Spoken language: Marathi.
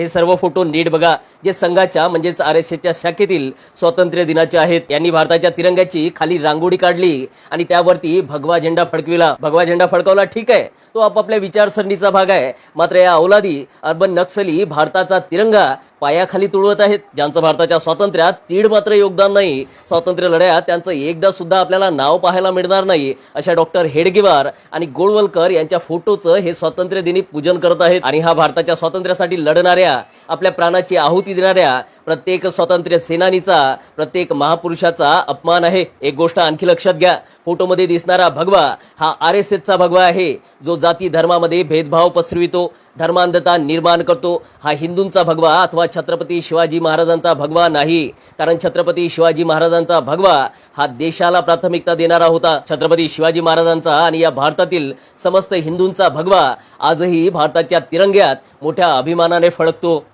हे सर्व फोटो नीट बघा. जे संघाच्या म्हणजेच आर एस एसच्या शाखेतील स्वातंत्र्य दिनाचे आहेत यांनी भारताच्या तिरंग्याची खाली रांगोळी काढली आणि त्यावरती भगवा झेंडा फडकविला. भगवा झेंडा फडकवला ठीक आहे. तो आपापल्या विचारसरणीचा भाग आहे. मात्र या अवलादी अर्बन नक्सली भारताचा तिरंगा पायाखाली तुळवत आहेत ज्यांचं भारताच्या स्वातंत्र्यात तीड मात्र योगदान नाही. स्वातंत्र्य लढ्यात त्यांचं एकदा सुद्धा आपल्याला नाव पाहायला मिळणार नाही अशा डॉक्टर हेडगेवार आणि गोळवलकर यांच्या फोटोचं हे स्वातंत्र्य दिनी पूजन करत आहेत. आणि हा भारताच्या स्वातंत्र्यासाठी लढणाऱ्या आपल्या प्राणाची आहुती देणाऱ्या प्रत्येक स्वातंत्र्य सेनानीचा प्रत्येक महापुरुषाचा अपमान आहे. एक गोष्ट आणखी लक्षात घ्या. फोटोमध्ये दिसणारा भगवा हा आर एस एसचा भगवा आहे. जो जाती धर्मामध्ये भेदभाव पसरवितो धर्मांधता निर्माण करतो. हा हिंदूंचा भगवा अथवा छत्रपती शिवाजी महाराजांचा भगवा नाही. कारण छत्रपती शिवाजी महाराजांचा भगवा हा देशाला प्राथमिकता देणारा होता. छत्रपती शिवाजी महाराजांचा आणि या भारतातील समस्त हिंदूंचा भगवा आजही भारताच्या तिरंग्यात मोठ्या अभिमानाने फडकतो.